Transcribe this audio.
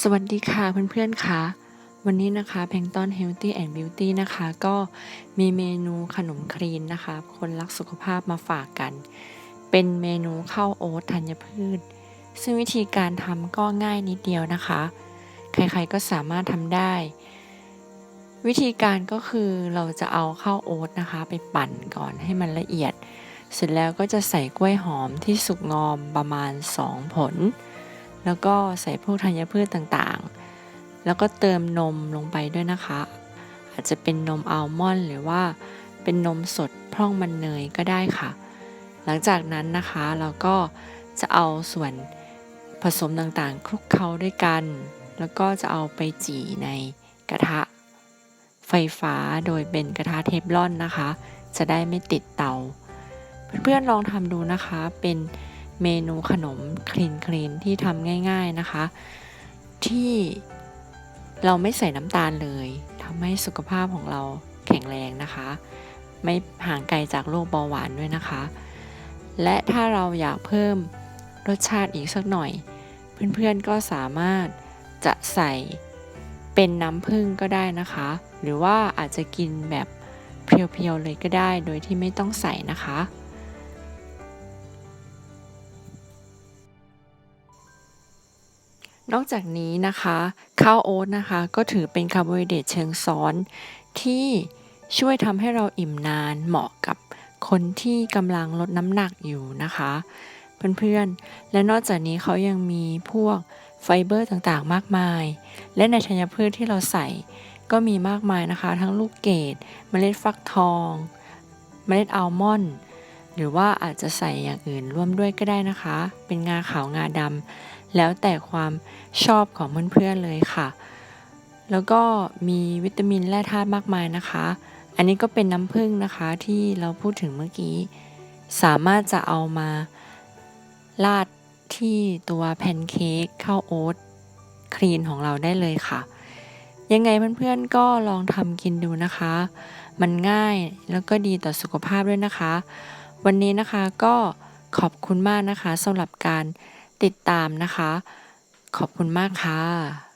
สวัสดีค่ะเพื่อนๆค่ะ วันนี้นะคะเพงต้น Healthy and Beauty นะคะ ก็มีเมนูขนมครีนนะคะ คนรักสุขภาพมาฝากกัน เป็นเมนูข้าวโอ๊ตธัญพืช ซึ่งวิธีการทำก็ง่ายนิดเดียวนะคะ ใครๆก็สามารถทำได้ วิธีการก็คือเราจะเอาข้าวโอ๊ตนะคะ ไปปั่นก่อนให้มันละเอียด เสร็จแล้วก็จะใส่กล้วยหอมที่สุกงอมประมาณ 2 ผล แล้วก็ใส่พวกธัญพืชต่างๆ แล้วก็เติมนมลงไปด้วยนะคะ อาจจะเป็นนมอัลมอนด์หรือว่าเป็นนมสดพร่องมันเนยก็ได้ค่ะ หลังจากนั้นนะคะเราก็จะเอาส่วนผสมต่างๆ คลุกเคล้าด้วยกัน แล้วก็จะเอาไปจี่ในกระทะ ไฟฟ้าโดยเป็นกระทะเทฟลอนนะคะ จะได้ไม่ติดเตา เพื่อนๆลองทำดูนะคะเป็น เมนูขนมคลีนคลีนที่ทำง่าย ๆนะคะ ที่เราไม่ใส่น้ำตาลเลยทำให้สุขภาพของเราแข็งแรงนะคะ ไม่ห่างไกลจากโรคเบาหวานด้วยนะคะ และถ้าเราอยากเพิ่มรสชาติอีกสักหน่อย เพื่อนๆก็สามารถจะใส่เป็นน้ำผึ้งก็ได้นะคะ หรือว่าอาจจะกินแบบเพียวๆเลยก็ได้โดยที่ไม่ต้องใส่นะคะ นอกจากนี้นะคะข้าวโอ๊ตนะคะก็ถือเป็นคาร์โบไฮเดรตเชิงซ้อน ที่ช่วยทำให้เราอิ่มนานเหมาะกับคนที่กำลังลดน้ำหนักอยู่นะคะ เพื่อนๆ และนอกจากนี้เขายังมีพวกไฟเบอร์ต่างๆ มากมาย และในธัญพืชที่เราใส่ก็มีมากมายนะคะ ทั้งลูกเกดเมล็ดฟักทอง เมล็ดอัลมอนด์หรือว่าอาจจะใส่อย่างอื่นร่วมด้วยก็ได้นะคะ เป็นงาขาวงาดำ แล้วแต่ความชอบของเพื่อนๆเลยค่ะ แล้วก็มีวิตามินแร่ธาตุมากมายนะคะ อันนี้ก็เป็นน้ำผึ้งนะคะที่เราพูดถึงเมื่อกี้ สามารถจะเอามาราดที่ตัวแพนเค้กข้าวโอ๊ตคลีนของเราได้เลยค่ะ ยังไงเพื่อนๆก็ลองทำกินดูนะคะ มันง่ายแล้วก็ดีต่อสุขภาพด้วยนะคะ วันนี้นะคะก็ขอบคุณมากนะคะสำหรับการ ติดตามนะคะ ขอบคุณมากค่ะ